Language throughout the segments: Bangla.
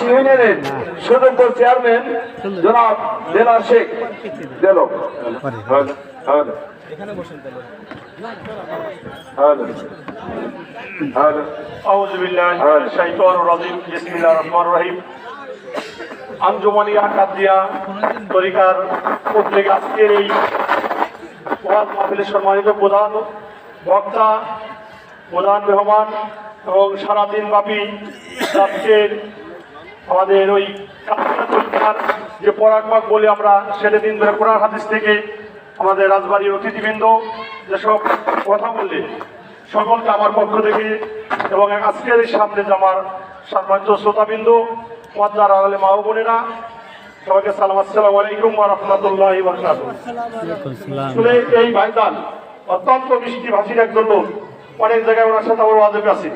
ইউনিয়নের চেয়ারম্যান জনাব দেলা শেখ দেল। হ্যাঁ, হ্যাঁ। হ্যাঁ। এই সম্মানিত প্রধান বক্তা প্রধান মেহমান এবং সারাদিন ব্যাপী রাষ্ট্রের আমাদের ওই তরিকার যে পরাগবাগ বলে আমরা, সেটা দিন ধরে কোরআন হাদিস থেকে আমাদের রাজবাড়ির অতিথিবৃন্দ যেসব কথা বললে, সকলকে আমার পক্ষ থেকে এবং আজকের সামনে যে আমার সম্মানিত শ্রোতাবৃন্দ পদ্মার আড়ালে মা ও বোনেরা, সবাইকে সালাম, আসসালামু আলাইকুম রাহমাতুল্লাহি আসলে এই ভাইদান অত্যন্ত মিষ্টি ভাষীর একজন লোক, অনেক জায়গায় ওনার সাথে আমার ওয়াজে আছে।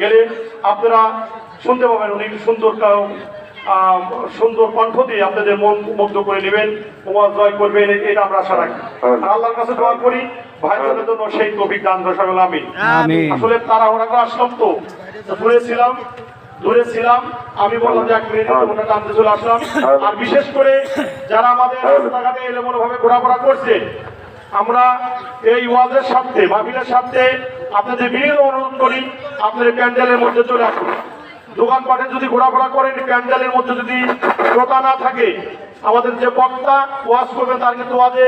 গেলে আপনারা শুনতে পাবেন উনি সুন্দর সুন্দর কণ্ঠ দিয়ে আপনাদের মন মুগ্ধ করে নেবেন ওয়াজ জয় করবেন এটা আমরা আশা রাখি। আর আল্লাহর কাছে দোয়া করি ভাইদের জন্য সেই তৌফিক দান দশাবেন আমি আসলে তারা ওরা করে আসলাম তো দূরে ছিলাম দূরে ছিলাম আমি বললাম যে এক মিনিট ওটা টানতে চলে আসলাম। আর বিশেষ করে যারা আমাদের রাস্তাঘাটে ভাবে ঘোরাফেরা করছে আমরা এই ওয়াজের সাথে মাহফিলের সাথে আপনাদের বিনীত অনুরোধ করি, আপনাদের প্যান্ডেলের মধ্যে চলে আসুন। দোকানপাটে যদি ঘোরাফেরা করেন, প্যান্ডেলের মধ্যে যদি ক্রেতা না থাকে, আমাদের যে বক্তা ওয়াজ করবেন, তার কিন্তু ওয়াজে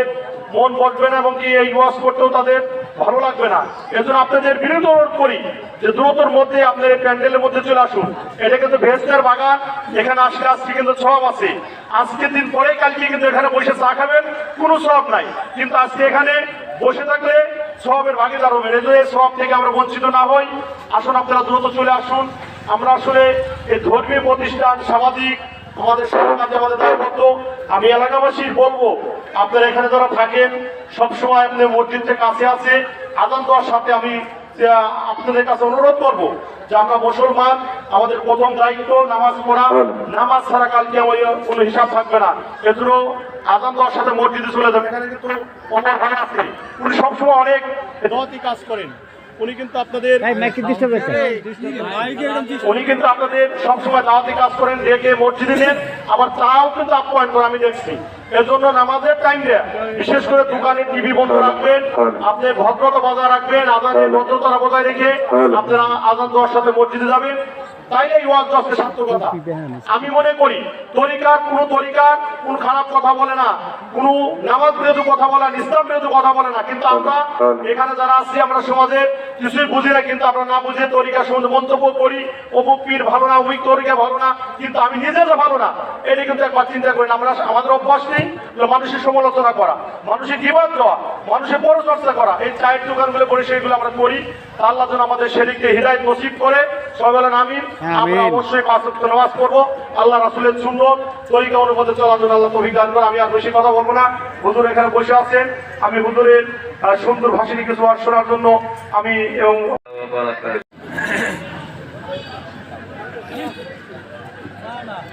মন বসবে না এবং কি এই ওয়াজ করতেও তাদের ভালো লাগবে না। এজন্য আপনাদের বিনীত অনুরোধ করি যে দ্রুতর মধ্যে আপনার এই প্যান্ডেলের মধ্যে চলে আসুন। এটা কিন্তু ভেস্টার বাগান, এখানে আসলে আসছে কিন্তু সব আছে। আজকে দিন পরে কালকে কিন্তু এখানে বসে চা খাবেন, কোনো সব নাই। কিন্তু আজকে এখানে বসে থাকলে সবের ভাগিদার হবেন এই জন্য সব থেকে আমরা বঞ্চিত না হই। আসুন, আপনারা দ্রুত চলে আসুন। আমরা আসলে এই ধর্মীয় প্রতিষ্ঠান, সামাজিক, আমাদের সরকার আমাদের দায়বদ্ধ। আমি এলাকাবাসীর বলব, আপনারা এখানে যারা থাকেন, সবসময় আপনি মসজিদটা কাছে আছে। আদান দেওয়ার সাথে আমি আপনাদের কাছে অনুরোধ করব যে আমরা মুসলমান আমাদের প্রথম দায়িত্ব নামাজ পড়া। নামাজ ছাড়া কালকে ওই কোনো হিসাব থাকবে না। এজন্য আজান দেওয়ার সাথে মসজিদে চলে যাবে। এখানে কিন্তু অমর ভাই আছে। উনি সবসময় অনেক দতি কাজ করেন। উনি কিন্তু আপনাদের উনি কিন্তু আপনাদের সবসময় দাওয়াতি কাজ করেন ডেকে মসজিদে নেন আবার তাও কিন্তু আপ্যায়ন আমি দেখছি। এজন্য নামাজের টাইম দেয়া বিশেষ করে দোকানে টিভি বন্ধ রাখবেন আপনি ভদ্রতা বজায় রাখবেন আজানের ভদ্রতা বজায় রেখে আপনারা আজান দেওয়ার সাথে মসজিদে যাবেন। ওয়াজ সার্থকতা আমি মনে করি তরিকার কোন তরিকার কোন খারাপ কথা বলে না। কোন নামাজ বিরোধী কথা বলে না ইসলাম বিরোধী কথা বলে না। কিন্তু আমরা এখানে যারা আছি আমরা সমাজে কিছুই বুঝি না কিন্তু আমরা না বুঝে তরিকা সম্বন্ধে মন্তব্য করি। অমুক পীর ভালো না অমুক তরিকা ভালো না কিন্তু আমি নিজে যে ভালো না। এটা কিন্তু একবার চিন্তা করি না আমরা আমাদের অভ্যাস নেই মানুষের সমালোচনা করা মানুষের জীবন দেওয়া মানুষের পরিচর্যা করা এই চায়ের দোকানগুলো করে সেগুলো আমরা করি। আল্লাহ যেন আমাদের সেদিককে হৃদায়ত নসিব করে। সবাই বলেন আমিন। আমরা অবশ্যই পাঁচ নামাজ পড়ব। আল্লাহ রাসুলের সুন্দর তরিকা অনুপাতে চলার জন্য আল্লাহ তৌফিক দান করে আমি আর বেশি কথা বলব না। হুজুর এখানে বসে আছেন। আমি হুজুরের সুন্দর ভাষণী কিছু ওয়াজ শোনার জন্য আমি এবং